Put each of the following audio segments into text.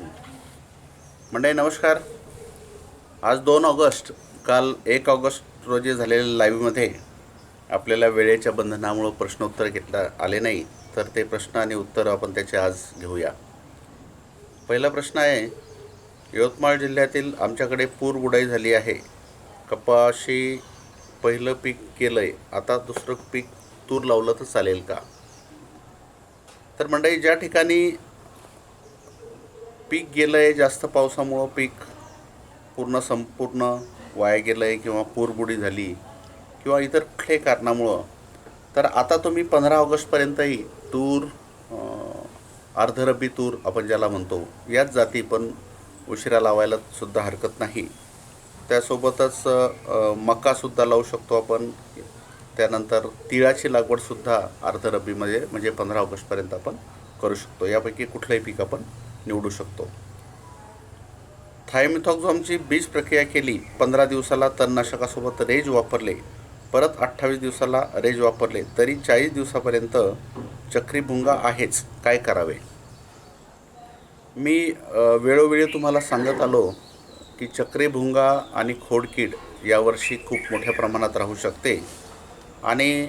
मंडळी नमस्कार. आज दोन ऑगस्ट काल एक ऑगस्ट रोजी झालेल्या लाईव्हमध्ये आपल्याला वेळेच्या बंधनामुळं प्रश्नोत्तर घेतला आले नाही. तर ते प्रश्न आणि उत्तर आपण त्याचे आज घेऊया. पहिला प्रश्न आहे यवतमाळ जिल्ह्यातील आमच्याकडे पूर बुडाई झाली आहे. कपाशी पहिलं पीक केलं आहे आता दुसरं पीक तूर लावलं तर चालेल का? तर मंडळी ज्या ठिकाणी पीक गेलं आहे जास्त पावसामुळं पीक पूर्ण संपूर्ण वाया गेलं आहे किंवा पूरबुडी झाली किंवा इतर कुठल्याही कारणामुळं तर आता तुम्ही पंधरा ऑगस्टपर्यंतही तूर अर्धरब्बी अर्धरबी तूर आपण ज्याला म्हणतो याच जाती पण उशिरा लावायला सुद्धा हरकत नाही. त्यासोबतच मकासुद्धा लावू शकतो आपण. त्यानंतर तिळाची लागवडसुद्धा अर्धरब्बीमध्ये म्हणजे पंधरा ऑगस्टपर्यंत आपण करू शकतो. यापैकी कुठलंही पीक आपण निवडू शकतो. थायमिथॉक्झॉमची बीज प्रक्रिया केली पंधरा दिवसाला तणनाशकासोबत रेज वापरले परत अठ्ठावीस दिवसाला रेज वापरले तरी चाळीस दिवसापर्यंत चक्रीभुंगा आहेच. काय करावे? मी वेळोवेळी तुम्हाला सांगत आलो की चक्रीभुंगा आणि खोडकीड यावर्षी खूप मोठ्या प्रमाणात राहू शकते आणि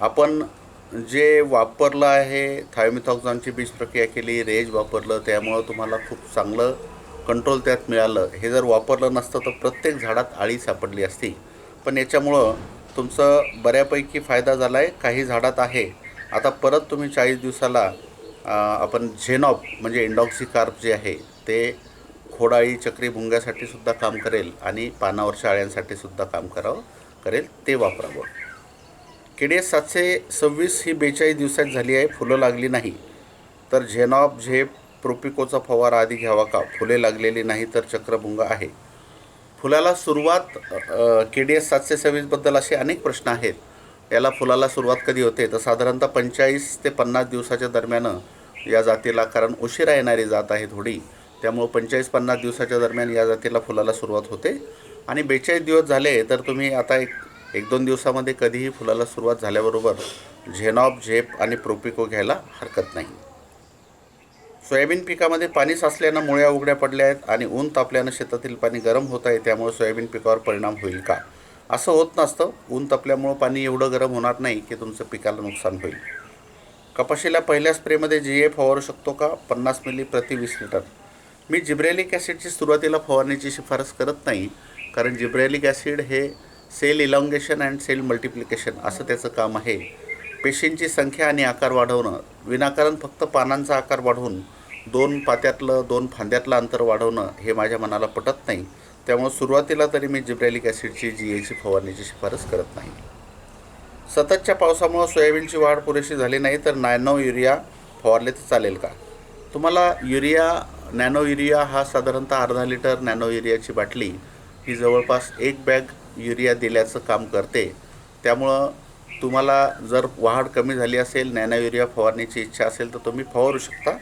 आपण जे वापरलं आहे थायमिथॉक्झॉनची बीज प्रक्रिया केली रेज वापरलं त्यामुळं तुम्हाला खूप चांगलं कंट्रोल त्यात मिळालं. हे जर वापरलं नसतं तर प्रत्येक झाडात आळी सापडली असती. पण याच्यामुळं तुमचं बऱ्यापैकी फायदा झाला आहे काही झाडात आहे. आता परत तुम्ही चाळीस दिवसाला आपण झेनॉप म्हणजे इंडॉक्सिकार्प जे आहे ते खोडाळी चक्री भुंग्यासाठी सुद्धा काम करेल आणि पानावरच्या आळ्यांसाठी सुद्धा काम करावं करेल ते वापरावं. किडे सातशे सव्वीस ही बेचाळीस दिवसात झाली आहे. फुलं लागली नाही. तर झेनॉप झेप प्रोपिकोचा फवारा आधी घ्यावा का? फुले लागलेली नाही तर चक्रभुंग आहे. फुलाला सुरुवात के डी एस सातशे सव्वीसबद्दल असे अनेक प्रश्न आहेत. याला फुलाला सुरुवात कधी होते? तर साधारणतः पंचेचाळीस ते पन्नास दिवसाच्या दरम्यान या जातीला कारण उशिरा येणारी जात आहे थोडी. त्यामुळं पंचेचाळीस पन्नास दिवसाच्या दरम्यान या जातीला फुलाला सुरुवात होते. आणि बेचाळीस दिवस झाले तर तुम्ही आता एक एक दोन दिवसामध्ये कधीही फुलाला सुरुवात झाल्याबरोबर झेनॉप झेप आणि प्रोपिको घ्यायला हरकत नाही. सोयाबीन पिकामध्ये पाणी साचल्यानं मुळ्या उघड्या पडल्या आहेत आणि ऊन तापल्यानं शेतातील पाणी गरम होत आहे त्यामुळे सोयाबीन पिकावर परिणाम होईल का? असं होत नसतं. ऊन तापल्यामुळं पाणी एवढं गरम होणार नाही की तुमचं पिकाला नुकसान होईल. कपाशीला पहिल्या स्प्रेमध्ये जी ए फवारू शकतो का? पन्नास मिली प्रति वीस लिटर. मी जिब्रेलिक ॲसिडची सुरुवातीला फवारण्याची शिफारस करत नाही कारण जिब्रेलिक ॲसिड हे cell elongation and cell multiplication असं त्याचं काम आहे. पेशींची संख्या आणि आकार वाढवणं विनाकारण फक्त पानांचा आकार वाढवून दोन पात्यातलं दोन फांद्यातलं अंतर वाढवणं हे माझ्या मनाला पटत नाही. त्यामुळे सुरुवातीला तरी मी जिब्रॅलिक ॲसिडची जी एची फवारणीची शिफारस करत नाही. सततच्या पावसामुळं सोयाबीनची वाढ पुरेशी झाली नाही तर नॅनो युरिया फवारले तर चालेल का? तुम्हाला युरिया नॅनो युरिया हा साधारणतः अर्धा लिटर नॅनो युरियाची बाटली ही जवळपास एक बॅग युरिया दिल्याचं काम करते. त्यामुळं तुम्हाला जर वाढ कमी झाली असेल नॅना युरिया फवारण्याची इच्छा असेल तर तुम्ही फवारू शकता.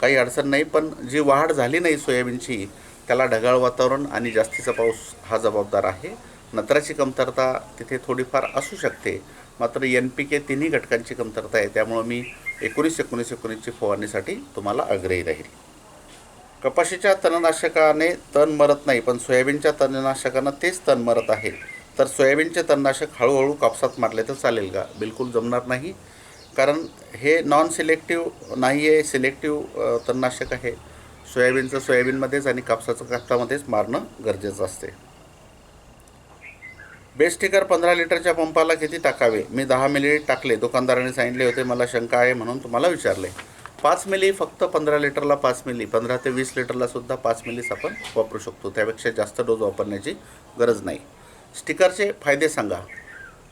काही अडचण नाही पण जी वाढ झाली नाही सोयाबीनची त्याला ढगाळ वातावरण आणि जास्तीचा पाऊस हा जबाबदार आहे. नत्राची कमतरता तिथे थोडीफार असू शकते. मात्र एन पी के तिन्ही घटकांची कमतरता आहे. त्यामुळं मी एकोणीस एकोणीस एकोणीसची फवारणीसाठी तुम्हाला आग्रही राहील. कपाशीच्या तणनाशकाने तण मरत नाही पण सोयाबीनच्या तणनाशकानं तेच तण मरत आहे. तर सोयाबीनचे तणनाशक हळूहळू कापसात मारले तर चालेल का? बिलकुल जमणार नाही कारण हे नॉन सिलेक्टिव्ह नाही आहे सिलेक्टिव्ह तणनाशक आहे. सोयाबीनचं सोयाबीनमध्येच आणि कापसाचं कापसामध्येच मारणं गरजेचं असते. बेस्ट स्टिकर पंधरा लिटरच्या पंपाला किती टाकावे? मी दहा मिली टाकले. दुकानदाराने सांगितले होते मला शंका आहे म्हणून तुम्हाला विचारले. पाच मिली फक्त पंधरा लिटरला पाच मिली पंधरा ते वीस लिटरला सुद्धा पाच मिलीच आपण वापरू शकतो. त्यापेक्षा जास्त डोस वापरण्याची गरज नाही. स्टिकरचे फायदे सांगा.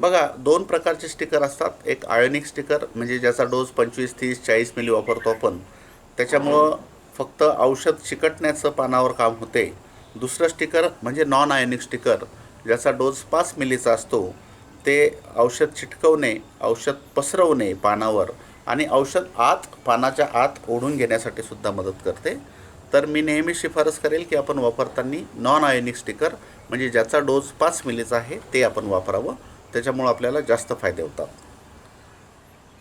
बघा दोन प्रकारचे स्टिकर असतात. एक आयोनिक स्टिकर म्हणजे ज्याचा डोस पंचवीस तीस चाळीस मिली वापरतो आपण. त्याच्यामुळं फक्त औषध चिकटण्याचं पानावर काम होते. दुसरं स्टिकर म्हणजे नॉन आयोनिक स्टिकर ज्याचा डोस पाच मिलीचा असतो. ते औषध चिटकवणे औषध पसरवणे पानावर आणि औषध आत पानाच्या आत ओढून घेण्यासाठी सुद्धा मदत करते. तर मी नेहमी शिफारस करेल की आपण वापरताना नॉन आयोनिक स्टिकर म्हणजे ज्याचा डोस पाच मिलीचा आहे ते आपण वापरावं. त्याच्यामुळं आपल्याला जास्त फायदे होतात.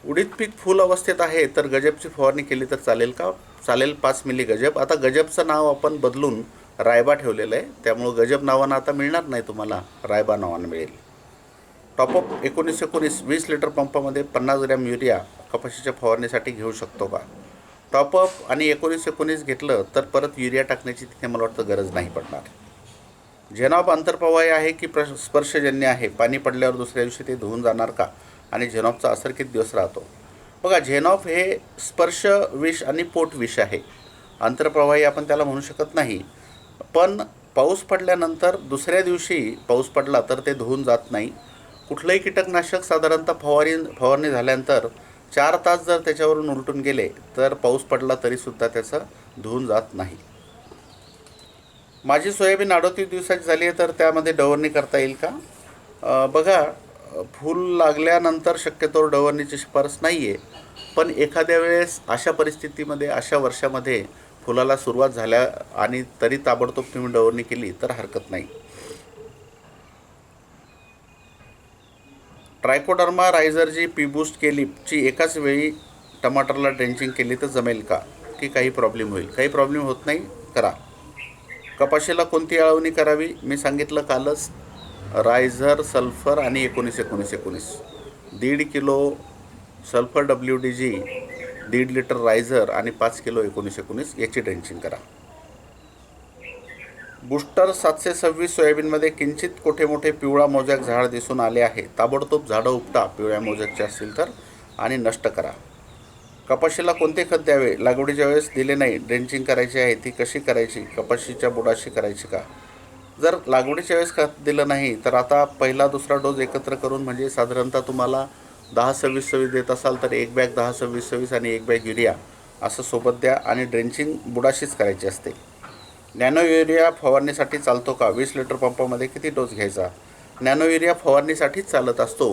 उडीद पीक फुल अवस्थेत आहे तर गजबची फवारणी केली तर चालेल का? चालेल पाच मिली गजब. आता गजबचं नाव आपण बदलून रायबा ठेवलेलं आहे. त्यामुळं गजब नावानं आता मिळणार नाही तुम्हाला रायबा नावानं मिळेल. टॉपअप एकोणीस एकोणीस वीस लिटर पंपामध्ये पन्नास ग्रॅम युरिया कपाशीच्या फवारणीसाठी घेऊ शकतो का? टॉपअप आणि एकोणीस एकोणीस घेतलं तर परत युरिया टाकण्याची तिथे मला वाटतं गरज नाही पडणार. झेनॉप आंतरप्रवाही आहे की प्र स्पर्शजन्य आहे? पाणी पडल्यावर दुसऱ्या दिवशी ते धुवून जाणार का? आणि झेनॉपचा असर किती दिवस राहतो? बघा झेनॉप हे स्पर्श विष आणि पोट विष आहे. आंतरप्रवाही आपण त्याला म्हणू शकत नाही. पण पाऊस पडल्यानंतर दुसऱ्या दिवशी पाऊस पडला तर ते धुवून जात नाही. कुठलंही कीटकनाशक साधारणतः फवारी फवारणी झाल्यानंतर चार तास जर त्याच्यावरून उलटून गेले तर पाऊस पडला तरीसुद्धा त्याचं धुवून जात नाही. माझी सोयाबीन अडतीस दिवसाची झाली आहे तर त्यामध्ये डवरणी करता येईल का? बघा फूल लागल्यानंतर शक्यतोवर डवरणीची शिफारस नाही आहे पण एखाद्या वेळेस अशा परिस्थितीमध्ये अशा वर्षामध्ये फुलाला सुरुवात झाल्या आणि तरी ताबडतोब तुम्ही डवरणी केली तर हरकत नाही. ट्रायकोडर्मा रायझरची पी बूस्ट केली ची एकाच वेळी टमाटरला ड्रेंचिंग केली तर जमेल का? की काही प्रॉब्लेम होईल? काही प्रॉब्लेम होत नाही? करा. कपाशीला कोणती अळवणी करावी? मी सांगितलं कालच रायझर सल्फर आणि एकोणीस एकोणीस एकोणीस. दीड kilo sulphur W D G दीड लिटर रायझर आणि पाच किलो एकोणीस एकोणीस याची ड्रेंचिंग करा. बुस्टर सातशे सव्वीस सोयाबीनमध्ये किंचित कोठे मोठे पिवळा मोजॅक झाड दिसून आले आहे. ताबडतोब झाडं उपटा पिवळ्या मोजॅकचे असतील तर आणि नष्ट करा. कपाशीला कोणते खत द्यावे? लागवडीच्या वेळेस दिले नाही. ड्रेंचिंग करायची आहे ती कशी करायची? कपाशीच्या बुडाशी करायची का? जर लागवडीच्या वेळेस खत दिलं नाही तर आता पहिला दुसरा डोस एकत्र करून म्हणजे साधारणतः तुम्हाला दहा सव्वीस सव्वीस देत असाल तर एक बॅग दहा सव्वीस सव्वीस आणि एक बॅग युरिया असं सोबत द्या आणि ड्रेंचिंग बुडाशीच करायची असते. नॅनो युरिया फवारणीसाठी चालतो का? वीस लिटर पंपामध्ये किती डोस घ्यायचा? नॅनो युरिया फवारणीसाठीच चालत असतो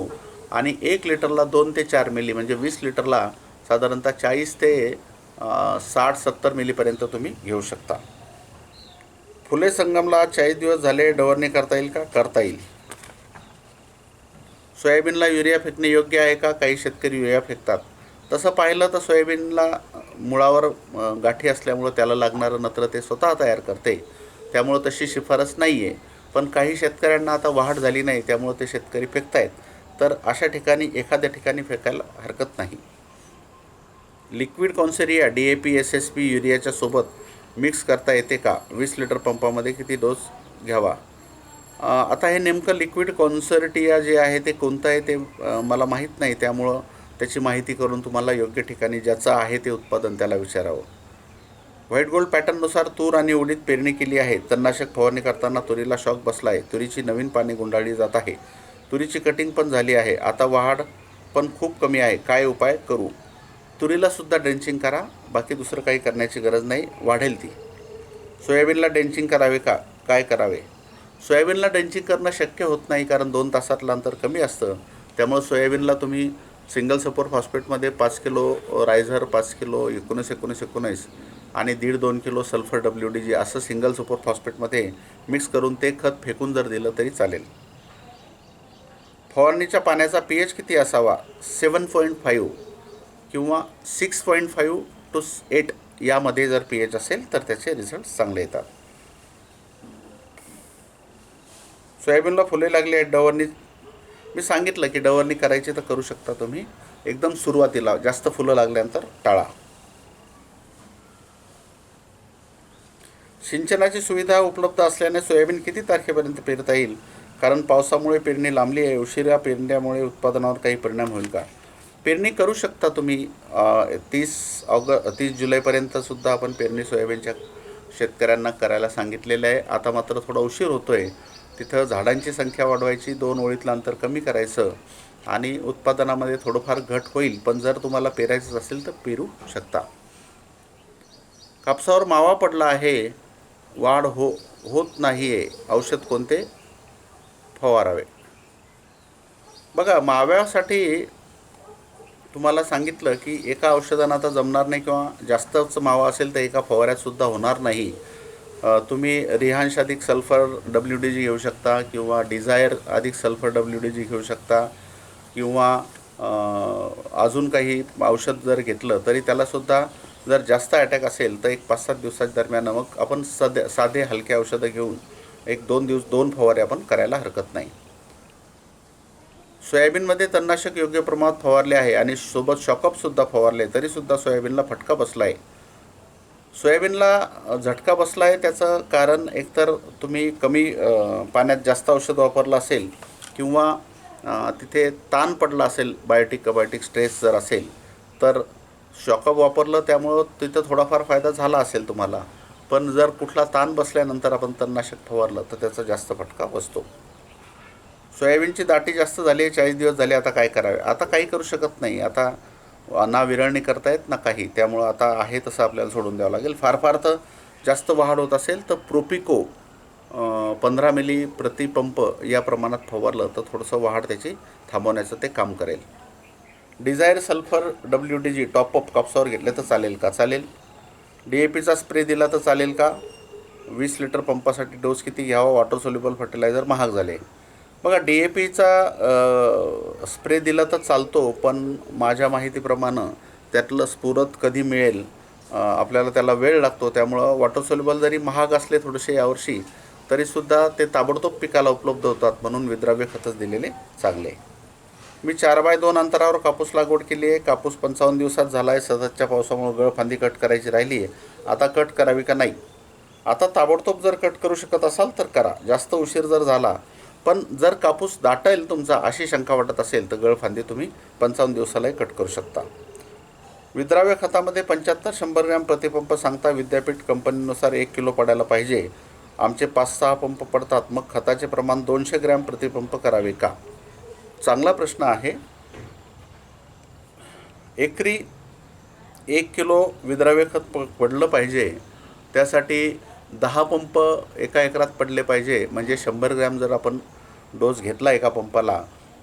आणि एक लिटरला दोन ते चार मिली म्हणजे वीस लिटरला साधारणतः चाळीस ते साठ सत्तर मिलीपर्यंत तुम्ही घेऊ शकता. फुले संगमला चाळीस दिवस झाले डवरणी करता येईल का? करता येईल. सोयाबीनला युरिया फेकणे योग्य आहे का? काही शेतकरी युरिया फेकतात. तसं पाहिलं तर सोयाबीनला मुळावर गाठी असल्यामुळं त्याला लागणारं नत्र ते स्वतः तयार करते. त्यामुळं तशी शिफारस नाही आहे पण काही शेतकऱ्यांना आता वाढ झाली नाही त्यामुळं ते शेतकरी फेकतायत. तर अशा ठिकाणी एखाद्या ठिकाणी फेकायला हरकत नाही. Liquid कॉन्सेरिया D A P S S P युरियाच्या सोबत मिक्स करता येते का? वीस लिटर पंपामध्ये किती डोस घ्यावा? आता हे नेमकं लिक्विड कॉन्सर्टिया जे आहे ते कोणतं आहे ते मला माहीत नाही. त्यामुळं त्याची माहिती करून तुम्हाला योग्य ठिकाणी ज्याचं आहे ते उत्पादन त्याला विचारावं. व्हाईट गोल्ड पॅटर्ननुसार तूर आणि उडीद पेरणी केली आहे. तणनाशक फवारणी करताना तुरीला शॉक बसला आहे तुरीची नवीन पाने गुंडाळली जात आहे. तुरीची कटिंग पण झाली आहे. आता वाढ पण खूप कमी आहे. काय उपाय करू? तुरीला सुद्धा ड्रेंचिंग करा. बाकी दुसरं काही करण्याची गरज नाही. वाढेल ती. सोयाबीनला ड्रेंचिंग करावे का? काय करावे? सोयाबीनला ड्रेंचिंग करणं शक्य होत नाही कारण दोन तासातलं अंतर कमी असतं. त्यामुळे सोयाबीनला तुम्ही सिंगल सपोर फॉस्फेटमध्ये पाच किलो रायझर पाच किलो एकोणीस एकोणीस एकोणीस आणि दीड दोन kilo sulphur W D G असं सिंगल सुपर फॉस्फेटमध्ये मिक्स करून ते खत फेकून जर दिलं तरी चालेल. फवारणीच्या पाण्याचा पी एच किती असावा? सेवन पॉईंट फाईव्ह किंवा six point five to eight यामध्ये जर पी एच असेल तर त्याचे रिझल्ट चांगले येतात. सोयाबीनला फुले लागली आहेत डवरणी मी सांगितलं की डवरणी करायची तर करू शकता तुम्ही. एकदम सुरुवातीला जास्त फुलं लागल्यानंतर टाळा. सिंचनाची सुविधा उपलब्ध असल्याने सोयाबीन किती तारखेपर्यंत पेरता येईल? कारण पावसामुळे पेरणी लांबली आहे उशिरा पेरण्यामुळे उत्पादनावर काही परिणाम होईल का? पेरणी करू शकता तुम्ही. तीस ऑग तीस जुलैपर्यंत सुद्धा आपण पेरणी सोयाबीनच्या शेतकऱ्यांना करायला सांगितलेलं आहे. आता मात्र थोडा उशीर होतो आहे तिथं झाडांची संख्या वाढवायची दोन ओळीतलं अंतर कमी करायचं आणि उत्पादनामध्ये थोडंफार घट होईल. पण जर तुम्हाला पेरायचं असेल तर पेरू शकता. कापसावर मावा पडला आहे. वाढ हो होत नाही आहे औषध कोणते? फवारावे. बघा माव्यासाठी तुम्हाला सांगितलं की एका औषधानं आता जमणार नाही किंवा जास्तच मावा असेल तर एका फवाऱ्यातसुद्धा होणार नाही. तुम्ही रिहांश अधिक सल्फर डब्ल्यू डी जी घेऊ शकता किंवा डिझायर अधिक सल्फर डब्ल्यू डी जी घेऊ शकता किंवा अजून काही औषध जर घेतलं तरी त्यालासुद्धा जर जास्त अटॅक असेल तर एक पाच सात दिवसाच्या दरम्यान मग आपण सध्या साधे हलके औषधं घेऊन एक दोन दिवस दोन फवारे आपण करायला हरकत नाही. सोयाबीनमध्ये तणनाशक योग्य प्रमाणात फवारले आहे आणि सोबत शॉकअपसुद्धा फवारले तरीसुद्धा सोयाबीनला फटका बसला आहे सोयाबीनला झटका बसला आहे त्याचं कारण एकतर तुम्ही कमी पाण्यात जास्त औषध वापरलं असेल किंवा तिथे ताण पडला असेल बायोटिक कबायोटिक स्ट्रेस जर असेल तर शॉकअप वापरलं त्यामुळं तिथं थोडाफार फायदा झाला असेल तुम्हाला. पण जर कुठला ताण बसल्यानंतर आपण तणनाशक फवारलं तर त्याचा जास्त फटका बसतो. सोयाबीनची दाटी जास्त झाली आहे चाळीस दिवस झाले आता काय करावे? आता काही करू शकत नाही. आता ना विरळणी करता येत ना काही. त्यामुळं आता आहे तसं आपल्याला सोडून द्यावं लागेल. फार फार तर जास्त वाढ होत असेल तर प्रोपिको पंधरा मिली प्रतिपंप या प्रमाणात फवारलं तर थोडंसं वाढ त्याची थांबवण्याचं ते काम करेल. Desire sulphur W D G top up कापसावर घेतलं तर चालेल का? चालेल. डी ए पीचा स्प्रे दिला तर चालेल का? वीस लिटर पंपासाठी डोस किती घ्यावा? वॉटर सोल्युबल फर्टिलायझर महाग झाले. बघा डी ए पीचा स्प्रे दिला तर चालतो पण माझ्या माहितीप्रमाणे त्यातलं स्फुरत कधी मिळेल आपल्याला त्याला वेळ लागतो. त्यामुळं वॉटर सोल्युबल जरी महाग असले थोडेसे यावर्षी तरीसुद्धा ते ताबडतोब पिकाला उपलब्ध होतात म्हणून विद्राव्य खतच दिलेले चांगले. मी चार बाय दोन अंतरावर कापूस लागवड केली आहे. कापूस पंचावन्न दिवसात झाला आहे सततच्या पावसामुळे गळफांदी कट करायची राहिली आहे. आता कट करावी का नाही? आता ताबडतोब जर कट करू शकत असाल तर करा. जास्त उशीर जर झाला पण जर कापूस दाटेल तुमचा अशी शंका वाटत असेल तर गळफांदी तुम्ही पंचावन्न दिवसालाही कट करू शकता. विद्राव्य खतामध्ये पंच्याहत्तर शंभर ग्रॅम प्रतिपंप सांगता विद्यापीठ कंपनीनुसार एक किलो पडायला पाहिजे. आमचे पाच सहा पंप पडतात मग खताचे प्रमाण दोनशे ग्रॅम प्रतिपंप करावे का? चांगला प्रश्न आहे. एकरी एक किलो विद्राव्य खत प पडलं पाहिजे. त्यासाठी दहा पंप एका एकरात पडले पाहिजे म्हणजे शंभर ग्रॅम जर आपण डोस घेतला एका पंपाला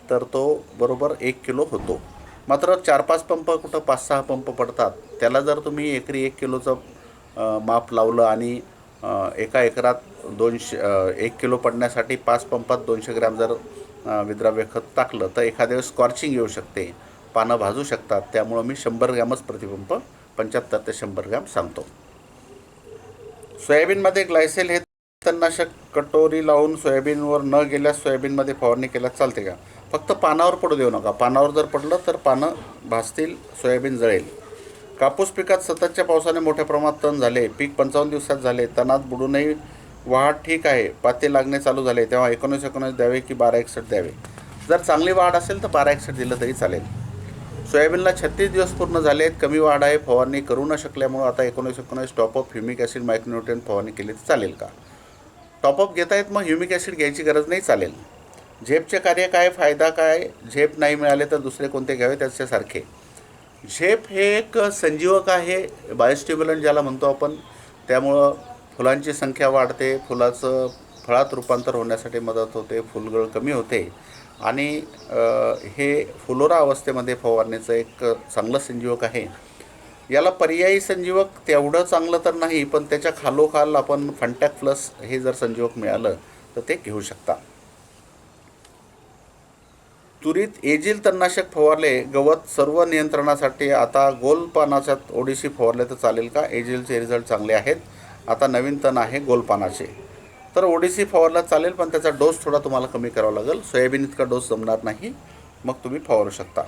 तर तो बरोबर एक किलो होतो. मात्र चार पाच पंप कुठं पाच सहा पंप पडतात त्याला जर तुम्ही एकरी एक किलोचं माप लावलं आणि एका एकरात दोनशे एक किलो पडण्यासाठी पाच पंपात दोनशे ग्रॅम जर विद्राव्य खत टाकलं तर एखाद्या वेळेस स्कॉर्चिंग येऊ शकते. पानं भाजू शकतात. त्यामुळं मी शंभर ग्रॅमच प्रतिपंप पंच्याहत्तर ते शंभर ग्रॅम सांगतो. सोयाबीनमध्ये ग्लायसेल हे तणनाशक कटोरी लावून सोयाबीनवर न गेल्यास सोयाबीनमध्ये फवारणी केल्यास चालते का? फक्त पानावर पडू देऊ नका. पानावर जर पडलं तर पानं भाजतील सोयाबीन जळेल. कापूस पिकात सततच्या पावसाने मोठ्या प्रमाणात तण झाले. पीक पंचावन्न दिवसात झाले. तणात बुडूनही वाढ ठीक आहे. पाते लागणे चालू झाले. तेव्हा एकोणीस एकोणीस द्यावे की बारा एकसठ द्यावे? जर चांगली वाढ असेल तर बारा एकसठ दिलं तरी चालेल. सोयाबीनला छत्तीस दिवस पूर्ण झाले आहेत. कमी वाढ आहे. फवारणी करू न शकल्यामुळं आता एकोणीस एकोणीस टॉपअप ह्युमिक ॲसिड मायक्रोन्युट्रियन फवारणी केली तर चालेल का? टॉपअप घेता येत मग ह्युमिक ॲसिड घ्यायची गरज नाही चालेल. झेपचे कार्य काय फायदा काय? झेप नाही मिळाले तर दुसरे कोणते घ्यावे? त्याच्यासारखे. झेप हे एक संजीवक आहे बायोस्टिम्युलंट ज्याला म्हणतो आपण. त्यामुळं फुलांची संख्या वाढते. फुलाचं फळात रूपांतर होण्यासाठी मदत होते. फुलगळ कमी होते. आणि हे फुलोरा अवस्थेमध्ये फवारणीचं एक चांगलं संजीवक आहे. याला पर्यायी संजीवक तेवढं चांगलं तर नाही पण त्याच्या खालोखाल आपण फंटॅक प्लस हे जर संजीवक मिळालं तर ते घेऊ शकता. तुरीत एजिल तणनाशक फवारले गवत सर्व नियंत्रणासाठी आता गोलपानाच्या ओडीशी फवारले तर चालेल का? एजिलचे रिझल्ट चांगले आहेत. आता नवीन तण आहे गोलपानाचे तर ओडीसी फवारला चालेल पण त्याचा डोस थोडा तुम्हाला कमी करावा लागेल. सोयाबीन इतका डोस जमणार नाही मग तुम्ही फवारू शकता.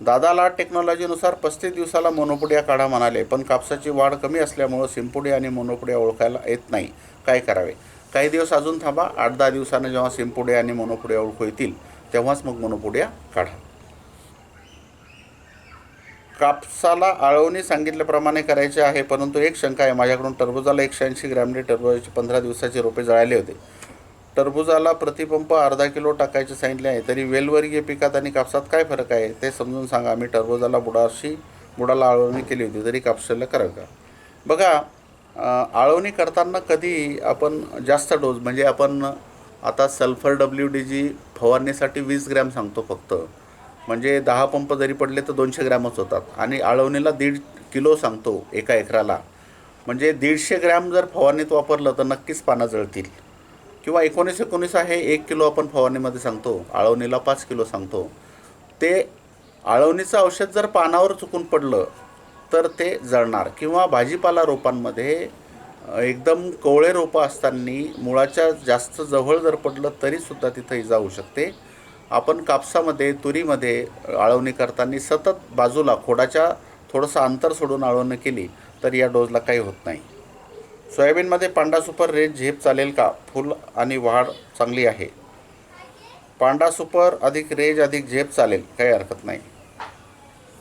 दादाला टेक्नॉलॉजीनुसार पस्तीस दिवसाला मोनोपुडिया काढा म्हणाले पण कापसाची वाढ कमी असल्यामुळं सिंपुडिया आणि मोनोपुडिया ओळखायला येत नाही. काय करावे? काही दिवस अजून थांबा आठ दहा दिवसानं जेव्हा सिंपुडिया आणि मोनोपुडिया ओळखू येतील तेव्हाच मग मोनोपुडिया काढा. कापसाला आळवणी सांगितल्याप्रमाणे करायचे आहे परंतु एक शंका आहे. माझ्याकडून टरबुजाला एकशे ऐंशी ग्रॅमने टरबुजाचे पंधरा दिवसाचे रोपे जळाले होते. टरबुजाला प्रतिपंप अर्धा किलो टाकायचे सांगितले आहे. तरी वेलवर्गीय पिकात आणि कापसात काय फरक आहे ते समजून सांगा. मी टरबुजाला बुडाशी बुडाला आळवणी केली होती. तरी कापसाला करावं का? बघा आळवणी करताना कधी आपण जास्त डोस म्हणजे आपण आता सल्फर डब्ल्यू डी जी फवारणीसाठी वीस ग्रॅम सांगतो फक्त. म्हणजे दहा पंप जरी पडले तर दोनशे ग्रॅमच होतात. आणि आळवणीला दीड किलो सांगतो एका एकराला. म्हणजे दीडशे ग्रॅम जर फवारणीत वापरलं तर नक्कीच पानं जळतील. किंवा एकोणीस एकोणीस आहे एक किलो आपण फवारणीमध्ये सांगतो. आळवणीला पाच किलो सांगतो. ते आळवणीचं औषध जर पानावर चुकून पडलं तर ते जळणार. किंवा भाजीपाला रोपांमध्ये एकदम कोवळे रोपं असताना मुळाच्या जास्त जवळ जर पडलं तरीसुद्धा तिथं इजा होऊ शकते. आपण कापसामध्ये तुरीमध्ये आळवणी करताना सतत बाजूला खोडाच्या थोडंसं अंतर सोडून आळवणी केली तर या डोजला काही होत नाही. सोयाबीनमध्ये पांडा सुपर रेट झेप चालेल का? फुल आणि वाढ चांगली आहे. पांडा सुपर अधिक रेज अधिक झेप चालेल काही हरकत नाही.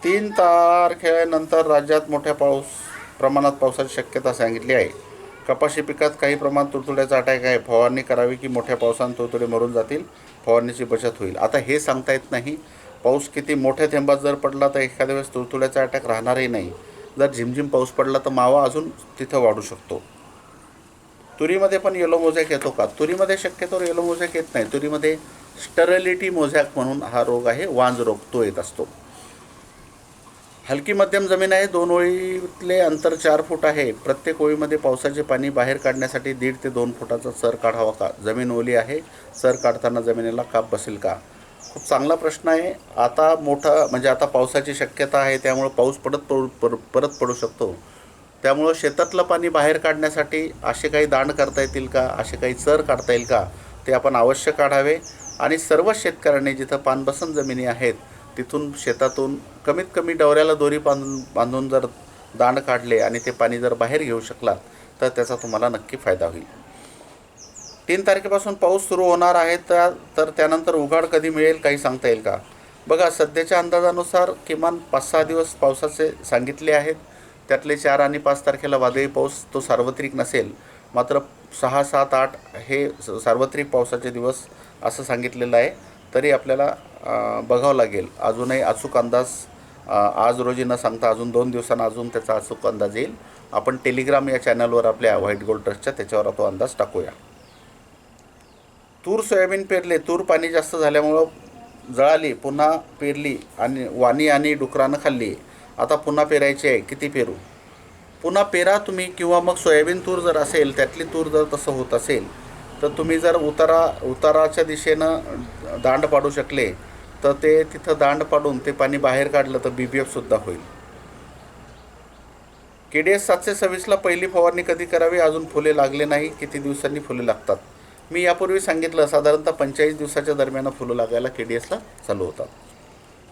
तीन तारखेनंतर राज्यात मोठ्या पाऊस प्रमाणात पावसाची शक्यता सांगितली आहे. कपाशी पिकात काही प्रमाणात तुडतुड्याचा अटॅक आहे. फवारणी करावी की मोठ्या पावसानं तुडतुडे मरून जातील? फवारणीची बचत होईल. आता हे सांगता येत नाही. पाऊस किती मोठ्या थेंबात जर पडला तर एखाद्या वेळेस तुळतुळ्याचा अटॅक राहणारही नाही. जर झिमझिम पाऊस पडला तर मावा अजून तिथं वाढू शकतो. तुरीमध्ये पण येलो मोझॅक येतो का? तुरीमध्ये शक्यतो येलो मोझॅक येत नाही. तुरीमध्ये स्टरलिटी मोझॅक म्हणून हा रोग आहे. वांज रोग तो येत असतो. हलकी मध्यम जमीन आहे. दोन ओळीतले अंतर चार फूट आहे. प्रत्येक ओळीमध्ये पावसाचे पाणी बाहेर काढण्यासाठी दीड ते दोन फुटाचा सर काढावा का? जमीन ओली आहे. सर काढताना जमिनीला काप बसेल का? खूप चांगला प्रश्न आहे. आता मोठा म्हणजे आता पावसाची शक्यता आहे त्यामुळं पाऊस पडत पडू पर परत पडू शकतो. त्यामुळं शेतातलं पाणी बाहेर काढण्यासाठी असे काही दांड करता येतील का? असे काही चर काढता येईल का? ते आपण अवश्य काढावे. आणि सर्व शेतकऱ्यांनी जिथं पानबसन जमिनी आहेत तिथून शेतातून कमीत कमी डवऱ्याला दोरी बांधून बांधून जर दांड काढले आणि ते पाणी जर बाहेर घेऊ शकलात तर त्याचा तुम्हाला नक्की फायदा होईल. तीन तारखेपासून पाऊस सुरू होणार आहे त्या तर त्यानंतर उघाड कधी मिळेल काही सांगता येईल का? बघा सध्याच्या अंदाजानुसार किमान पाच सहा दिवस पावसाचे सांगितले आहेत. त्यातले चार आणि पाच तारखेला वादळी पाऊस तो सार्वत्रिक नसेल मात्र सहा सात आठ हे स- सार्वत्रिक पावसाचे दिवस असं सांगितलेलं आहे. तरी आपल्याला बघावं लागेल. अजूनही अचूक अंदाज आज रोजी न सांगता अजून दोन दिवसांना अजून त्याचा अचूक अंदाज येईल. आपण टेलिग्राम या चॅनलवर आपल्या व्हाईट गोल्ड ट्रस्टच्या त्याच्यावर तो अंदाज टाकूया. तूर सोयाबीन पेरले. तूर पाणी जास्त झाल्यामुळं जळाली पुन्हा पेरली आणि वाणी आणि डुकरानं खाल्ली. आता पुन्हा पेरायची आहे. किती पेरू? पुन्हा पेरा तुम्ही किंवा मग सोयाबीन तूर जर असेल त्यातली तूर जर तसं होत असेल तर तुम्ही जर उतारा उताराच्या दिशेनं दांड पाडू शकले तर ते तिथं दांड पाडून ते पाणी बाहेर काढलं तर बी बी एफसुद्धा होईल. के डी एस सातशे सव्वीसला पहिली फवारणी कधी करावी? अजून फुले लागले नाही. किती दिवसांनी फुले लागतात? मी यापूर्वी सांगितलं साधारणतः पंचेचाळीस दिवसाच्या दरम्यान फुलं लागायला के डी एसला चालू होतात.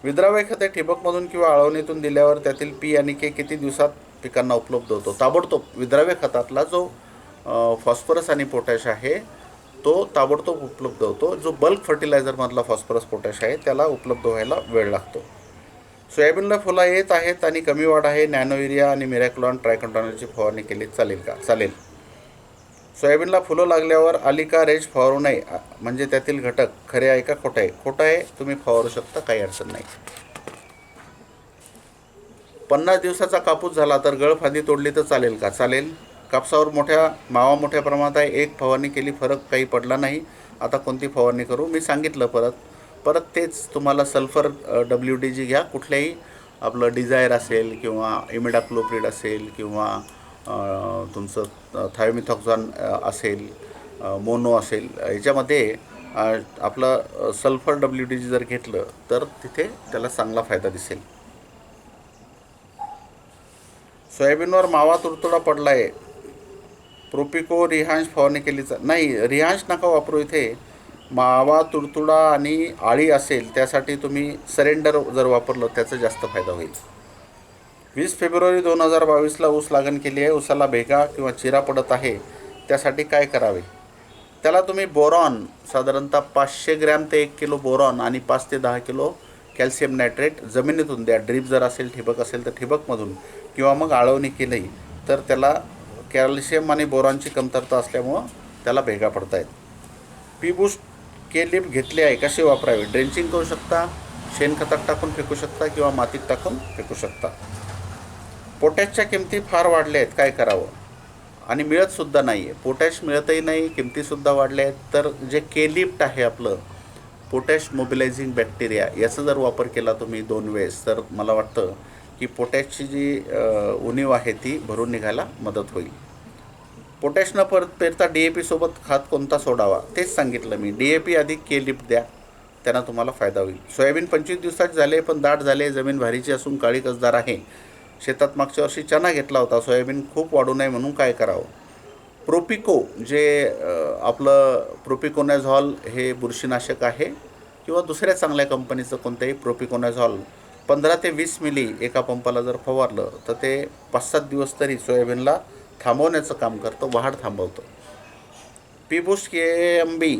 विद्राव्य खते ठिबकमधून किंवा आळवणीतून दिल्यावर त्यातील पी आणि के किती दिवसात पिकांना उपलब्ध होतो? ताबडतोब विद्राव्य खतातला जो फॉस्फरस आणि पोटॅश आहे तो ताबडतोब उपलब्ध होतो. जो बल्क फर्टिलायझरमधला फॉस्फरस पोटॅश आहे त्याला उपलब्ध व्हायला वेळ लागतो. सोयाबीनला फुलं येत आहेत आणि कमी वाढ आहे. नॅनो युरिया आणि मिरॅक्लॉन ट्रायकंटॉनची फवारणी केली चालेल का? चालेल. सोयाबीनला फुलं लागल्यावर आली का रेज फवारू नये. म्हणजे त्यातील घटक खरे आहे का खोटं? आहे खोटं आहे तुम्ही फवारू शकता काही अडचण नाही. पन्नास दिवसाचा कापूस झाला तर गळफांदी तोडली तर चालेल का? चालेल. कापसावर मोठ्या मावा मोठ्या प्रमाणात आहे. एक फवारणी केली फरक काही पडला नाही. आता कोणती फवारणी करू? मी सांगितलं परत. परत तेच तुम्हाला सल्फर डब्ल्यू डी जी घ्या. कुठल्याही आपलं डिझायर असेल किंवा इमिडाक्लोप्रिड असेल किंवा तुमचं थायोमिथॉक्झॉन असेल मोनो असेल याच्यामध्ये आपलं सल्फर डब्ल्यू डी जी जर घेतलं तर तिथे त्याला चांगला फायदा दिसेल. सोयाबीनवर मावा तुडतुडा पडला आहे प्रोपिको रिहांश फवारणी केली जा नाही रिहांश नका वापरू इथे. मावा तुडतुडा आणि आळी असेल त्यासाठी तुम्ही सरेंडर जर वापरलं त्याचा जास्त फायदा होईल. वीस फेब्रुवारी दोन हजार बावीसला ऊस लागण केली आहे. ऊसाला भेगा किंवा चिरा पडत आहे त्यासाठी काय करावे? त्याला तुम्ही बोरॉन साधारणतः पाचशे ग्रॅम ते एक किलो बोरॉन आणि पाच ते दहा किलो कॅल्शियम नायट्रेट जमिनीतून द्या. ड्रीप जर असेल ठिबक असेल तर ठिबकमधून किंवा मग आळवणी केली तर त्याला कॅल्शियम आणि बोरॉनची कमतरता असल्यामुळं त्याला भेगा पडतायत. पीबूस्ट पी के लिप घेतले आहे कसे वापरावे? ड्रेंचिंग करू शकता शेणखतात टाकून फेकू शकता किंवा मातीत टाकून फेकू शकता. पोटॅशच्या किमती फार वाढल्या आहेत काय करावं? आणि मिळतसुद्धा नाही आहे पोटॅश मिळतही नाही किमतीसुद्धा वाढल्या आहेत तर जे केलिप्ट आहे आपलं पोटॅश मोबिलायझिंग बॅक्टेरिया याचा जर वापर केला तुम्ही दोन वेळेस तर मला वाटतं की पोटॅशची जी उणीव आहे ती भरून निघायला मदत होईल. पोटॅश न परत पेरता डी ए पीसोबत खात कोणता सोडावा? तेच सांगितलं मी. डी ए पी अधिक के लिप द्या. त्यांना तुम्हाला फायदा होईल. सोयाबीन पंचवीस दिवसात झाले पण दाट झाले. जमीन भारीची असून काळी कसदार आहे. शेतात मागच्या वर्षी चना घेतला होता. सोयाबीन खूप वाढू नये म्हणून काय करावं? प्रोपिको जे आपलं प्रोपिकोनॅझॉल हे बुरशीनाशक आहे किंवा दुसऱ्या चांगल्या कंपनीचं कोणतंही प्रोपिकोनॅझॉल पंधरा ते वीस मिली एका पंपाला जर फवारलं तर ते पाच सात दिवस तरी सोयाबीनला थांबवण्याचं काम करतो वाढ थांबवतो. पीबूस के एम बी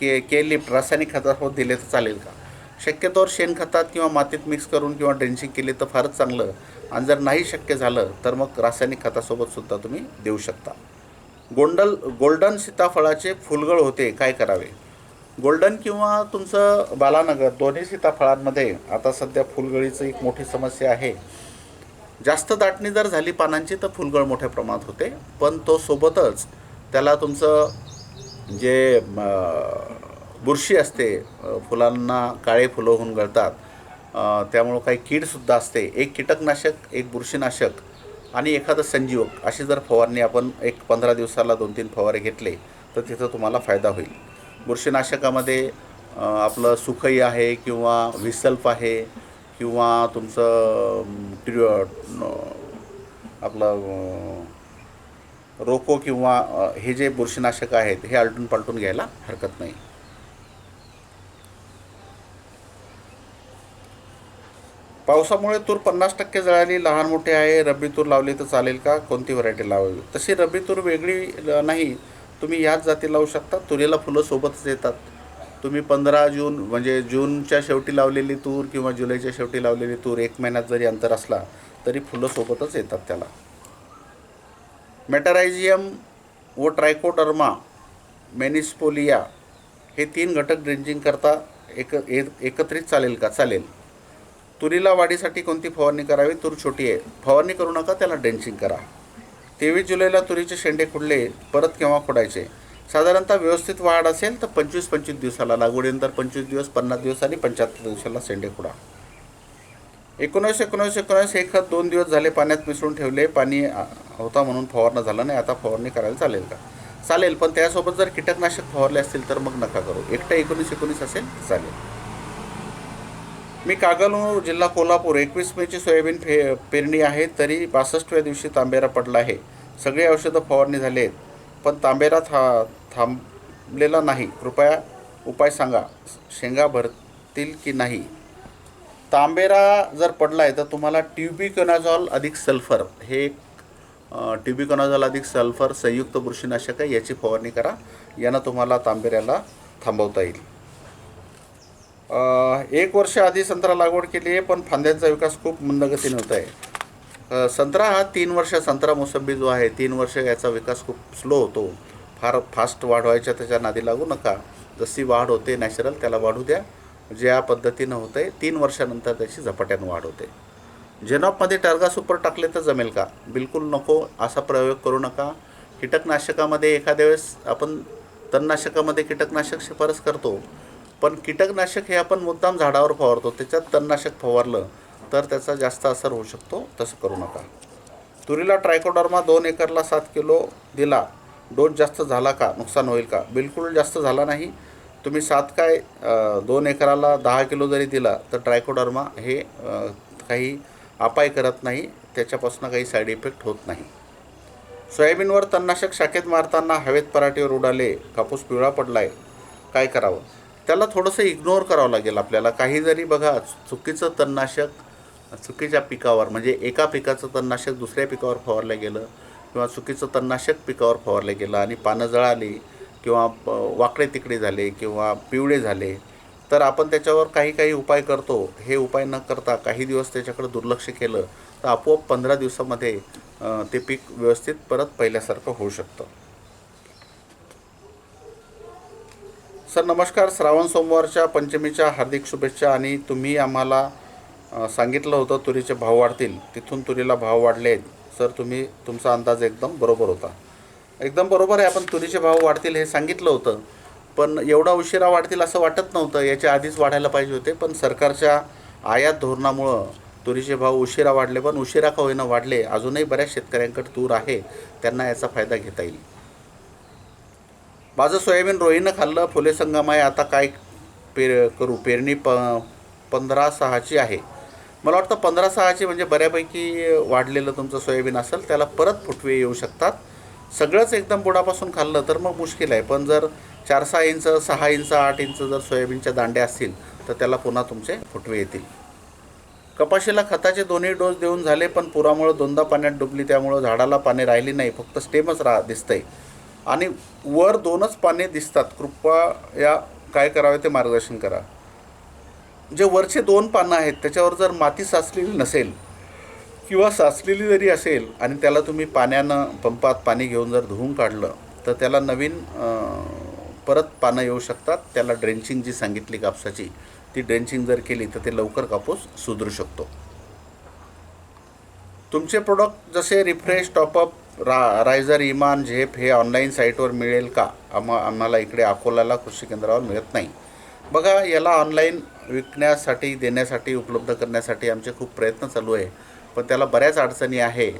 के के लिफ्ट रासायनिक खतासोबत हो दिले तर चालेल का? शक्यतोवर शेणखतात किंवा मातीत मिक्स करून किंवा ड्रेंचिंग केली तर फारच चांगलं. आणि जर नाही शक्य झालं तर मग रासायनिक खतासोबतसुद्धा तुम्ही देऊ शकता. गोंडल गोल्डन सीताफळाचे फुलगळ होते काय करावे? गोल्डन किंवा तुमचं बालानगर दोन्ही सीताफळांमध्ये आता सध्या फुलगळीचं एक मोठी समस्या आहे. जास्त दाटणी जर झाली पानांची तर फुलगळ मोठ्या प्रमाणात होते. पण तो सोबतच त्याला तुमचं जे बुरशी असते फुलांना काळे फुलं होऊन गळतात त्यामुळं काही कीडसुद्धा असते. एक कीटकनाशक एक बुरशीनाशक आणि एखादं संजीवक अशी जर फवारणी आपण एक पंधरा दिवसाला दोन तीन फवारे घेतले तर तिथं तुम्हाला फायदा होईल. बुरशीनाशकामध्ये आपलं सुखई आहे किंवा व्हिसल्फ आहे किंवा तुमचं ट्रि आपलं रोको किंवा हे जे बुरशीनाशक आहेत हे आलटून पालटून घ्यायला हरकत नाही. पावसामुळे तूर पन्नास टक्के जळाली लहान मोठे आहे रब्बी तूर लावली तर चालेल का? कोणती व्हरायटी लावावी? तशी रब्बी तूर वेगळी नाही. तुम्ही याच जाती लावू शकता तुरीला फुलं सोबतच येतात. तुम्ही पंधरा जून म्हणजे जूनच्या शेवटी लावलेली तूर किंवा जुलैच्या शेवटी लावलेली तूर एक महिन्यात जरी अंतर असला तरी फुलं सोबतच येतात त्याला. मेटरायझियम व ट्रायकोडर्मा मेनिस्पोलिया हे तीन घटक ड्रिंजिंग करता एक एकत्रित चालेल का? चालेल. तुरीला वाढीसाठी कोणती फवारणी करावी? तूर छोटी आहे. फवारणी करू नका त्याला ड्रेंचिंग करा. तेवीस जुलैला तुरीचे शेंडे खुडले परत केव्हा खोडायचे? साधारणतः व्यवस्थित वाढ असेल तर पंचवीस पंचवीस दिवसाला लागवडीनंतर पंचवीस दिवस पन्नास दिवस आणि पंच्याहत्तर दिवसाला शेंडे खुडा एकोणीस एकोणीस एकोणीस हे खत दोन दिवस झाले पाण्यात मिसळून ठेवले. पाणी होता म्हणून फवारणं झालं नाही. आता फवारणी करायला चालेल का? चालेल. पण त्यासोबत जर कीटकनाशक फवारले असतील तर मग नका करू. एकटं एकोणीस एकोणीस असेल चालेल. मी कागलूर जिल्हा कोल्हापूर एकवीस मेची सोयाबीन फे पेरणी आहे. तरी बासष्टव्या दिवशी तांबेरा पडला आहे. सगळी औषधं फवारणी झाले आहेत. पण तांबेरा था थांबलेला नाही. कृपया उपाय सांगा. शेंगा भरतील की नाही? तांबेरा जर पडला आहे तर तुम्हाला ट्युबिकॉनाझॉल अधिक सल्फर. हे एक अधिक सल्फर संयुक्त बुरशीनाशक आहे याची फवारणी करा. यानं तुम्हाला तांबेऱ्याला थांबवता येईल. एक वर्ष आधी संत्रा लागवड केली आहे पण फांद्यांचा विकास खूप मंदगतीने होत आहे संत्रा हा तीन वर्ष संत्रा मोसंबी जो आहे तीन वर्ष याचा विकास खूप स्लो होतो. फार फास्ट वाढवायच्या त्याच्या नादी लागू नका. जशी वाढ होते नॅचरल त्याला वाढू द्या. ज्या पद्धतीनं होतं आहे तीन वर्षानंतर त्याची झपाट्यानं वाढ होते. जेनॉपमध्ये टर्गा सुपर टाकले तर जमेल का? बिलकुल नको. असा प्रयोग करू नका. कीटकनाशकामध्ये एखाद्या वेळेस आपण तणनाशकामध्ये कीटकनाशक शिफारस करतो. पण कीटकनाशक हे आपण मुद्दाम झाडावर फवारतो. त्याच्यात तणनाशक फवारलं तर त्याचा जास्त असर होऊ शकतो. तसं करू नका. तुरीला ट्रायकोडर्मा दोन एकरला सात किलो दिला. डोस जास्त झाला का? नुकसान होईल का? बिलकुल जास्त झाला नाही. तुम्ही सात काय दोन एकराला दहा किलो जरी दिला तर ट्रायकोडर्मा हे काही अपाय करत नाही. त्याच्यापासून काही साईड इफेक्ट होत नाही. सोयाबीनवर तणनाशक शाखेत मारताना हवेत पराठीवर उडाले कापूस पिवळा पडलाय. काय करावं? त्याला थोडंसं इग्नोर करावं लागेल आपल्याला. काही जरी बघा चुकीचं तणनाशक चुकीच्या पिकावर म्हणजे एका पिकाचं तणनाशक दुसऱ्या पिकावर फवारलं गेलं किंवा चुकीचं तणनाशक पिकावर फवारलं गेलं आणि पानं जळाली किंवा प- वाकडे तिकडे झाले किंवा पिवळे झाले तर आपण त्याच्यावर काही काही उपाय करतो. हे उपाय न करता काही दिवस त्याच्याकडे दुर्लक्ष केलं तर आपोआप पंधरा दिवसामध्ये ते पीक व्यवस्थित परत पहिल्यासारखं होऊ शकतं. सर नमस्कार. श्रावण सोमवारच्या पंचमीच्या हार्दिक शुभेच्छा आणि तुम्ही आम्हाला सांगितलं होतं तुरीचे भाव वाढतील. तिथून तुरीला भाव वाढले आहेत सर तुम्ही तुमचा अंदाज एकदम बरोबर होता. एकदम बरोबर आहे आपण तुरीचे भाव वाढतील हे सांगितलं होतं. पण एवढा उशिरा वाढतील असं वाटत नव्हतं याच्या आधीच वाढायला पाहिजे होते. पण सरकारच्या आयात धोरणामुळं तुरीचे भाव उशिरा वाढले पण उशिरा का होईना वाढले अजूनही बऱ्याच शेतकऱ्यांकडे तूर आहे त्यांना याचा फायदा घेता येईल. माझं सोयाबीन रोहीनं खाल्लं फुले संगम आहे आता काय पेर करू? पेरणी प पंधरा सहाची आहे. मला वाटतं पंधरा सहाची म्हणजे बऱ्यापैकी वाढलेलं तुमचं सोयाबीन असेल त्याला परत फुटवे येऊ शकतात. सगळंच एकदम बुडापासून खाल्लं तर मग मुश्किल आहे. पण जर चार सहा इंच सहा इंच आठ इंच जर सोयाबीनच्या दांड्या असतील तर त्याला पुन्हा तुमचे फुटवे येतील. कपाशीला खताचे दोन्ही डोस देऊन झाले पण पुरामुळं दोनदा पाण्यात डुबली त्यामुळं झाडाला पाणी राहिली नाही. फक्त स्टेमच रा दिसतंय. आणि वर दोनच पाने दिसतात. कृपया काय करावे ते मार्गदर्शन करा. जे वरचे दोन पानं आहेत त्याच्यावर जर माती साचलेली नसेल किंवा साचलेली जरी असेल आणि त्याला तुम्ही पाण्यानं पंपात पाणी घेऊन जर धुवून काढलं तर त्याला नवीन परत पानं येऊ शकतात. त्याला ड्रेंचिंग जी सांगितली कापसाची ती ड्रेंचिंग जर केली तर ते लवकर कापूस सुधरू शकतो. तुमचे प्रोडक्ट जसे रिफ्रेश टॉपअप रा रायझर इमान झेप हे ऑनलाईन साईटवर मिळेल का? आम्हा आम्हाला इकडे अकोल्याला कृषी केंद्रावर मिळत नाही. बघा याला ऑनलाईन विकण्यासाठी देण्यासाठी उपलब्ध करण्यासाठी आमचे खूप प्रयत्न चालू आहे. पण त्याला बऱ्याच अडचणी आहे.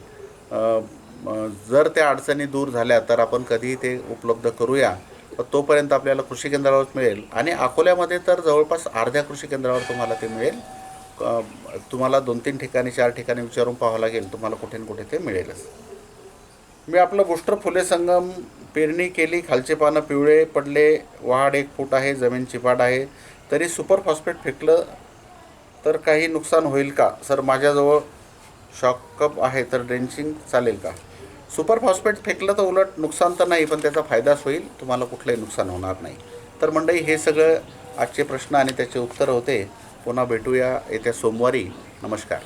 जर त्या अडचणी दूर झाल्या तर आपण कधीही ते उपलब्ध करूया. पण तोपर्यंत आपल्याला कृषी केंद्रावरच मिळेल. आणि अकोल्यामध्ये तर जवळपास अर्ध्या कृषी केंद्रावर तुम्हाला ते मिळेल. तुम्हाला दोन तीन ठिकाणी चार ठिकाणी विचारून पाहावं लागेल. तुम्हाला कुठे ना कुठे ते मिळेलच. मी आपलं बुस्टर फुले संगम पेरणी केली खालचे पानं पिवळे पडले वाढ एक फूट आहे जमीन चिपाट आहे तरी सुपर फॉस्फेट फेकलं तर काही नुकसान होईल का? सर माझ्याजवळ शॉकअप आहे तर ड्रेंचिंग चालेल का? सुपर फॉस्फेट फेकलं तर उलट नुकसान तर नाही पण त्याचा फायदाच होईल. तुम्हाला कुठलंही नुकसान होणार नाही. तर मंडळी हे सगळं आजचे प्रश्न आणि त्याचे उत्तर होते. पुन्हा भेटूया येत्या सोमवारी. नमस्कार.